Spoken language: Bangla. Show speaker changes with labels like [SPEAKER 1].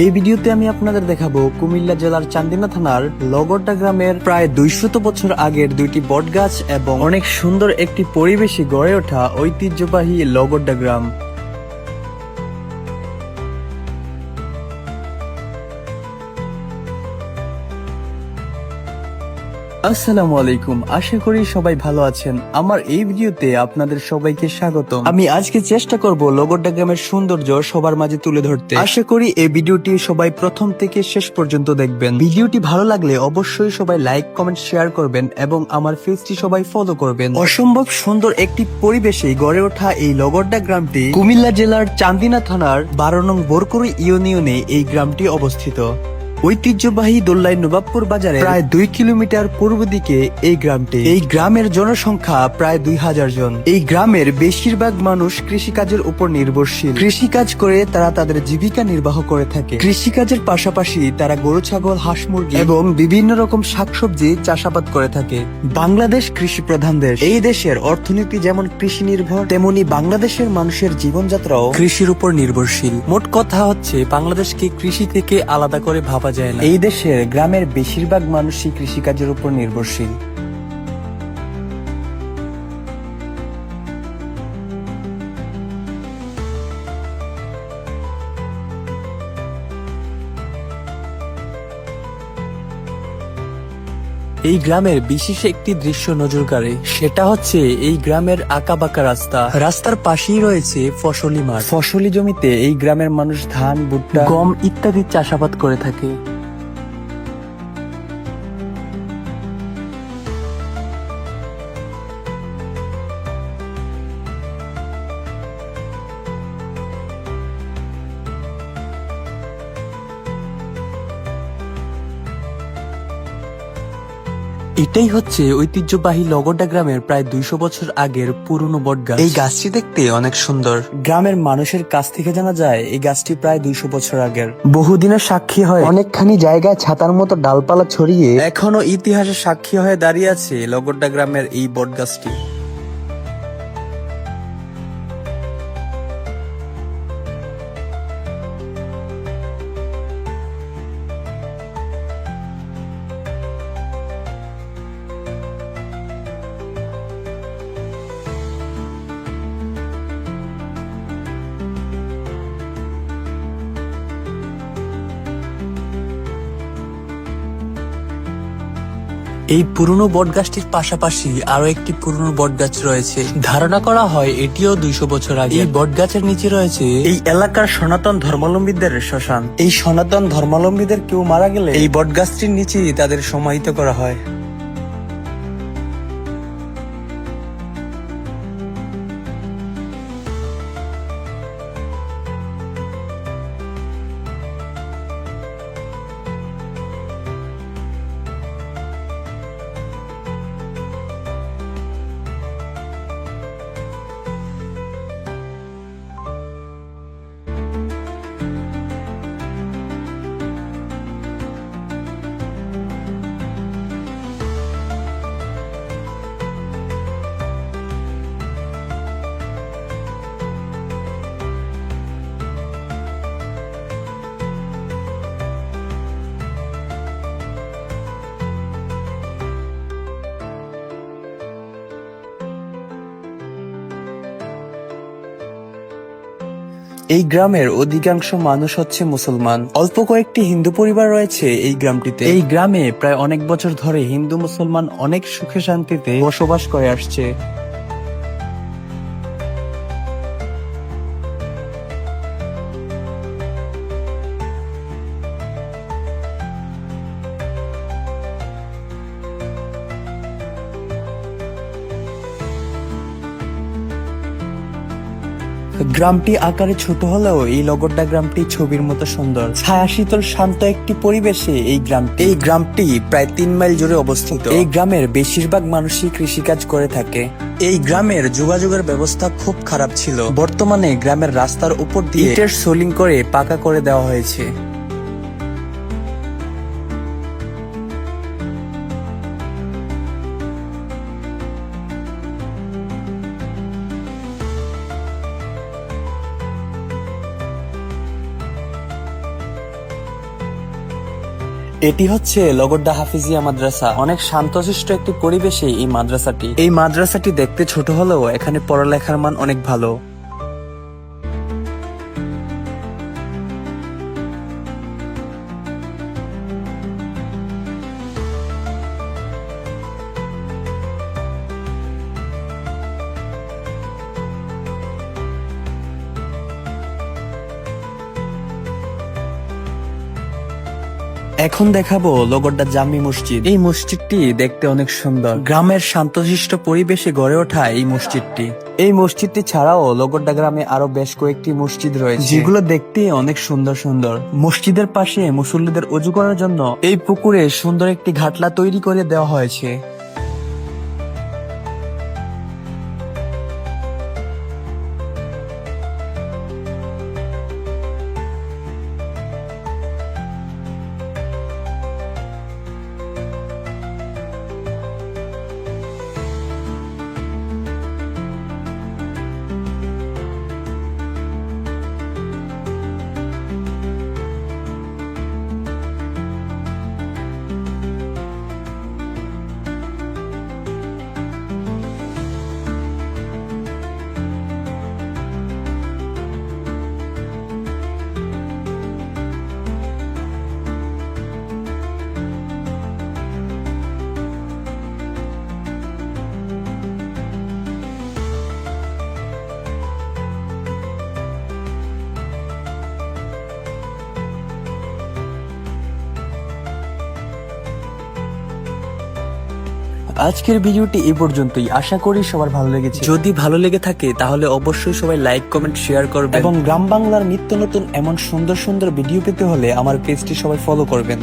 [SPEAKER 1] এই ভিডিওতে আমি আপনাদের দেখাবো কুমিল্লা জেলার চান্দিনা থানার লগরটা গ্রামের প্রায় দুইশত বছর আগের দুইটি বটগাছ এবং অনেক সুন্দর একটি পরিবেশে গড়ে ওঠা ঐতিহ্যবাহী লগরডা গ্রাম। আসসালামু আলাইকুম। আশা করি সবাই ভালো আছেন। আমার এই ভিডিওতে আপনাদের সবাইকে স্বাগত আমি আজকে চেষ্টা করব লগড্ডা গ্রামের সৌন্দর্য সবার মাঝে তুলে ধরতে। আশা করি এই ভিডিওটি সবাই প্রথম থেকে শেষ পর্যন্ত দেখবেন। ভিডিওটি ভালো লাগলে অবশ্যই সবাই লাইক, কমেন্ট, শেয়ার করবেন এবং আমার পেজটি সবাই ফলো করবেন। অসম্ভব সুন্দর একটি পরিবেশে গড়ে ওঠা এই লগড্ডা গ্রামটি কুমিল্লা জেলার চান্দিনা থানার বারো নং বোরকুরি ইউনিয়নে এই গ্রামটি অবস্থিত। ঐতিহ্যবাহী দোল্লাই নবাবপুর বাজারে প্রায় দুই কিলোমিটার পূর্ব দিকে এই গ্রামটি। এই গ্রামের জনসংখ্যা প্রায় দুই হাজার জন। এই গ্রামের বেশিরভাগ মানুষ কৃষিকাজের উপর নির্ভরশীল। কৃষিকাজ করে তারা তাদের জীবিকা নির্বাহ করে থাকে। কৃষিকাজের পাশাপাশি তারা গরু ছাগল হাঁস মুরগি এবং বিভিন্ন রকম শাকসবজি চাষাবাদ করে থাকে। বাংলাদেশ কৃষি প্রধান দেশ। এই দেশের অর্থনীতি যেমন কৃষি নির্ভর তেমনি বাংলাদেশের মানুষের জীবনযাত্রাও কৃষির উপর নির্ভরশীল। মোট কথা হচ্ছে বাংলাদেশকে কৃষি থেকে আলাদা করে ভাবা যায় না। এই দেশের গ্রামের বেশিরভাগ মানুষই কৃষিকাজের উপর নির্ভরশীল। এই গ্রামের বিশেষ একটি দৃশ্য নজর কাড়ে। সেটা হচ্ছে এই গ্রামের আঁকাবাঁকা রাস্তা। রাস্তার পাশেই রয়েছে ফসলি মাঠ। ফসলি জমিতে এই গ্রামের মানুষ ধান ভুট্টা গম ইত্যাদি চাষাবাদ করে থাকে। এটাই হচ্ছে ঐতিহ্যবাহী লগড্ডা গ্রামের প্রায় দুইশো বছর আগের পুরনো বট গাছ এই গাছটি দেখতে অনেক সুন্দর। গ্রামের মানুষের কাছ থেকে জানা যায় এই গাছটি প্রায় দুইশো বছর আগের। বহুদিনের সাক্ষী হয়। অনেকখানি জায়গায় ছাতার মতো ডালপালা ছড়িয়ে এখনও ইতিহাসের সাক্ষী হয়ে দাঁড়িয়ে আছে লগড্ডা গ্রামের এই বটগাছটি। এই পুরনো বটগাছটির পাশাপাশি আরও একটি পুরনো বটগাছ রয়েছে। ধারণা করা হয় এটিও দুইশো বছর আগে। এই বটগাছের নিচে রয়েছে এই এলাকার সনাতন ধর্মাবলম্বীদের শ্মশান। এই সনাতন ধর্মাবলম্বীদের কেউ মারা গেলে এই বটগাছটির নিচেই তাদের সমাহিত করা হয়। এই গ্রামের অধিকাংশ মানুষ হচ্ছে মুসলমান। অল্প কয়েকটি হিন্দু পরিবার রয়েছে এই গ্রামটিতে। এই গ্রামে প্রায় অনেক বছর ধরে হিন্দু মুসলমান অনেক সুখে শান্তিতে বসবাস করে আসছে। গ্রামটি আকারে ছোট হলেও এই লগড্ডা গ্রামটি ছবির মতো সুন্দর। ছায়া শীতল শান্ত একটি পরিবেশে এই গ্রামটি এই গ্রামটি প্রায় তিন মাইল জুড়ে অবস্থিত। এই গ্রামের বেশিরভাগ মানুষই কৃষিকাজ করে থাকে। এই গ্রামের যোগাযোগের ব্যবস্থা খুব খারাপ ছিল। বর্তমানে গ্রামের রাস্তার উপর দিয়ে সোলিং করে পাকা করে দেওয়া হয়েছে। এটি হচ্ছে লগড্ডা হাফিজিয়া মাদ্রাসা। অনেক শান্তশিষ্ট একটি পরিবেশে এই মাদ্রাসাটি। এই মাদ্রাসাটি দেখতে ছোট হলেও এখানে পড়ালেখার মান অনেক ভালো। এখন দেখাবো লগড্ডা জামি মসজিদ। এই মসজিদটি দেখতে অনেক সুন্দর। গ্রামের শান্তশিষ্ট পরিবেশে গড়ে ওঠা এই মসজিদটি। এই মসজিদটি ছাড়াও লগড্ডা গ্রামে আরও বেশ কয়েকটি মসজিদ রয়েছে। যেগুলো দেখতে অনেক সুন্দর সুন্দর। মসজিদের পাশে মুসল্লিদের উজু করার জন্য এই পুকুরে সুন্দর একটি ঘাটলা তৈরি করে দেওয়া হয়েছে। আজকের ভিডিওটি এ পর্যন্তই। আশা করি সবার ভালো লেগেছে। যদি ভালো লেগে থাকে তাহলে অবশ্যই সবাই লাইক কমেন্ট শেয়ার করবেন। এবং গ্রাম বাংলার নিত্য নতুন এমন সুন্দর সুন্দর ভিডিও পেতে হলে আমার পেজটি সবাই ফলো করবেন।